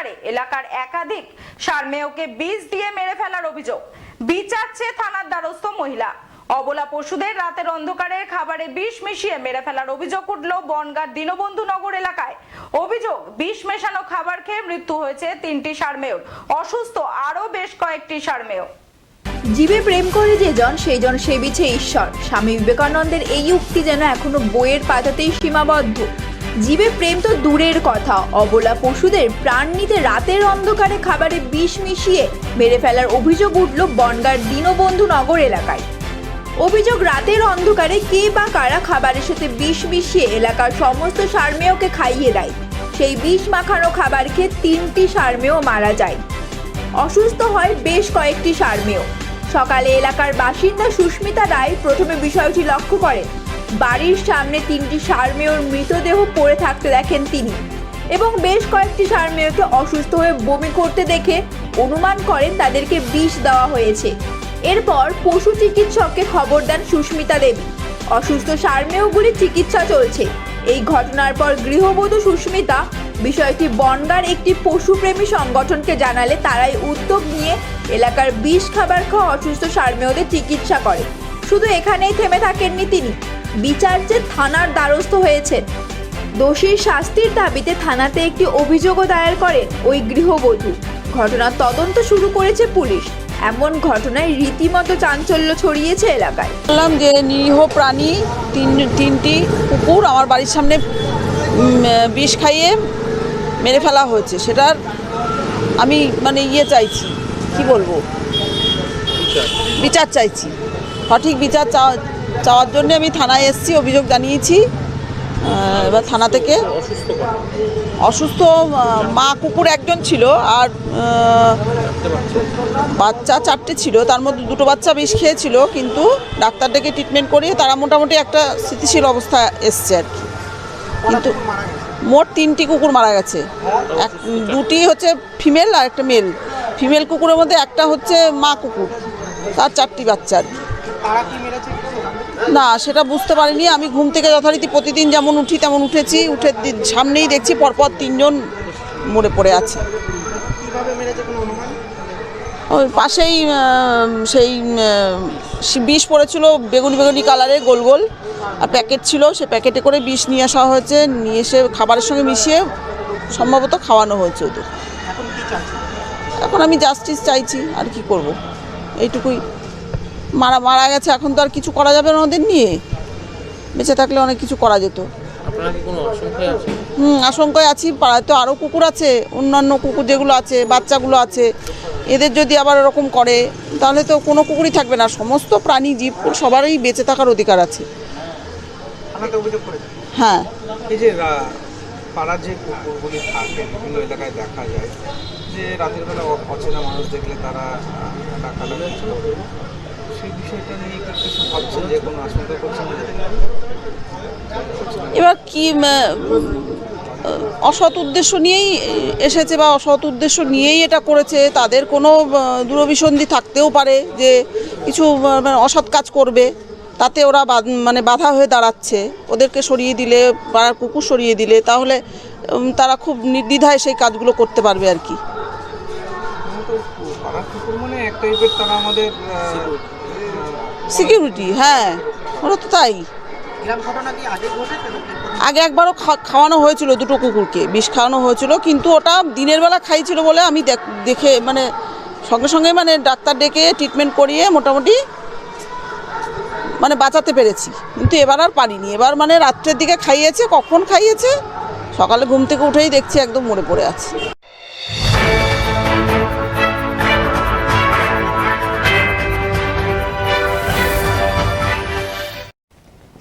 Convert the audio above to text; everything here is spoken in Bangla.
অন্ধকারে এলাকার একাধিক সারমেয়কে বিষ দিয়ে মেরে ফেলার অভিযোগ। বিচারছে থানার দ্বারস্থ মহিলা। অবলা পশুদের রাতের অন্ধকারে খাবারে বিষ মিশিয়ে মেরে ফেলার অভিযোগ উঠল বনগাঁ দীনবন্ধু নগর এলাকায়। অভিযোগ, বিষ মেশানো খাবার খেয়ে মৃত্যু হয়েছে তিনটি সারমেয়র। অসুস্থ আরও বেশ কয়েকটি সারমেয়। জীবে প্রেম করে যে জন, সেই জন সেবিছে ঈশ্বর। স্বামী বিবেকানন্দের এই উক্তি যেন এখনও বইয়ের পাতাতেই সীমাবদ্ধ। জীবে প্রেম তো দূরের কথা। অবলা পশুদের প্রাণ নিতে রাতের অন্ধকারে খাবারে বিষ মিশিয়ে মেরে ফেলার অভিযোগ উঠল বনগার দীনবন্ধু নগর এলাকায়। অভিযোগ রাতের অন্ধকারে কে বা কারা খাবারের সাথে বিষ মিশিয়ে এলাকার সমস্ত সারমেয়কে খাইয়ে দেয়। সেই বিষ মাখানো খাবার খেয়ে তিনটি সারমেয় মারা যায়। অসুস্থ হয় বেশ কয়েকটি সারমেয়। সকালে এলাকার বাসিন্দা সুস্মিতা রায় প্রথমে বিষয়টি লক্ষ্য করেন। বাড়ির সামনে তিনটি সারমেয়র মৃতদেহ পড়ে থাকতে দেখেন তিনি। এবং বেশ কয়েকটি সারমেয়কে অসুস্থ হয়ে বমি করতে দেখে অনুমান করেন তাদেরকে বিষ দেওয়া হয়েছে। এরপর পশু চিকিৎসককে খবর দেন সুস্মিতা দেবী। অসুস্থ সারমেয়গুলির চিকিৎসা চলছে। এই ঘটনার পর গৃহবধূ সুস্মিতা বিষয়টি বনগার একটি পশুপ্রেমী সংগঠনকে জানালে তারাই উদ্যোগ নিয়ে এলাকার বিষ খাবার খাওয়া অসুস্থ সারমেয়দের চিকিৎসা করে। শুধু এখানেই থেমে থাকেননি তিনি। বিচার যে থানার দ্বারস্থ হয়েছেন। দোষীর শাস্তির দাবিতে থানাতে একটি অভিযোগও দায়ের করে ওই গৃহবধূ। ঘটনার তদন্ত শুরু করেছে পুলিশ। এমন ঘটনায় রীতিমতো চাঞ্চল্য ছড়িয়েছে এলাকায়। বললাম যে নিরীহ প্রাণী তিন তিনটি কুকুর আমার বাড়ির সামনে বিষ খাইয়ে মেরে ফেলা হয়েছে। সেটার আমি মানে ইয়ে চাইছি। কি বলব? বিচার চাইছি। সঠিক বিচার চাওয়া চাওয়ার জন্য আমি থানায় এসেছি, অভিযোগ জানিয়েছি। এবার থানা থেকে। অসুস্থ মা কুকুর একজন ছিল আর বাচ্চা চারটে ছিল। তার মধ্যে দুটো বাচ্চা বিষ খেয়েছিল, কিন্তু ডাক্তার ডেকে ট্রিটমেন্ট করিয়ে তারা মোটামুটি একটা স্থিতিশীল অবস্থা এসছে আর কি। কিন্তু মোট তিনটি কুকুর মারা গেছে। এক, দুটি হচ্ছে ফিমেল আর একটা মেল ফিমেল কুকুরের মধ্যে একটা হচ্ছে মা কুকুর, তার চারটি বাচ্চা আর কি। না সেটা বুঝতে পারিনি। আমি ঘুম থেকে যথারীতি প্রতিদিন যেমন উঠি তেমন উঠেছি। উঠে সামনেই দেখছি পরপর তিনজন মরে পড়ে আছে। ওই পাশেই সেই বিষ পড়েছিল বেগুনি বেগুনি কালারে গোল গোল। আর প্যাকেট ছিল সে প্যাকেটে করে বিষ নিয়ে আসা হয়েছে। নিয়ে এসে খাবারের সঙ্গে মিশিয়ে সম্ভবত খাওয়ানো হয়েছে ওদের। এখন আমি জাস্টিস চাইছি আর কি করব? এইটুকুই। মারা মারা গেছে এখন তো আর কিছু করা যাবে না ওদের নিয়ে। বেঁচে থাকলে অনেক কিছু করা যেত। হুম আশঙ্কায় আছি পাড়ায় তো আরও কুকুর আছে অন্যান্য কুকুর যেগুলো আছে বাচ্চাগুলো আছে এদের যদি আবার এরকম করে তাহলে তো কোনো কুকুরই থাকবে না। সমস্ত প্রাণী জীব সবারই বেঁচে থাকার অধিকার আছে। হ্যাঁ। এই যে যে কুকুরগুলি থাকে বিভিন্ন এলাকায় দেখা যায় যে রাতের বেলা অচেনা মানুষ দেখলে তারা সেই বিষয়টা নিয়ে কিছু ভাবছেন যে কোনো আশঙ্কা করছেন এবার কি অসৎ উদ্দেশ্য নিয়েই এসেছে বা অসৎ উদ্দেশ্য নিয়েই এটা করেছে তাদের কোনো দূরভিসন্ধি থাকতেও পারে যে কিছু মানে অসৎ কাজ করবে তাতে ওরা মানে বাধা হয়ে দাঁড়াচ্ছে। ওদেরকে সরিয়ে দিলে পাড়ার কুকুর সরিয়ে দিলে তাহলে তারা খুব নির্দ্বিধায় সেই কাজগুলো করতে পারবে আর কি। পাড়ার কুকুর মানে এক টাইপের তারা আমাদের সিকিউরিটি হ্যাঁ ওরা তো তাই। আগে একবারও খাওয়ানো হয়েছিল দুটো কুকুরকে বিষ খাওয়ানো হয়েছিল কিন্তু ওটা দিনের বেলা খাইছিল বলে আমি দেখ- দেখে মানে সঙ্গে সঙ্গে মানে ডাক্তার ডেকে ট্রিটমেন্ট করিয়ে মোটামুটি মানে বাঁচাতে পেরেছি। কিন্তু এবার আর পারিনি। এবার মানে রাত্রের দিকে খাইয়েছে কখন খাইয়েছে? সকালে ঘুম থেকে উঠেই দেখছি একদম মরে পড়ে আছে।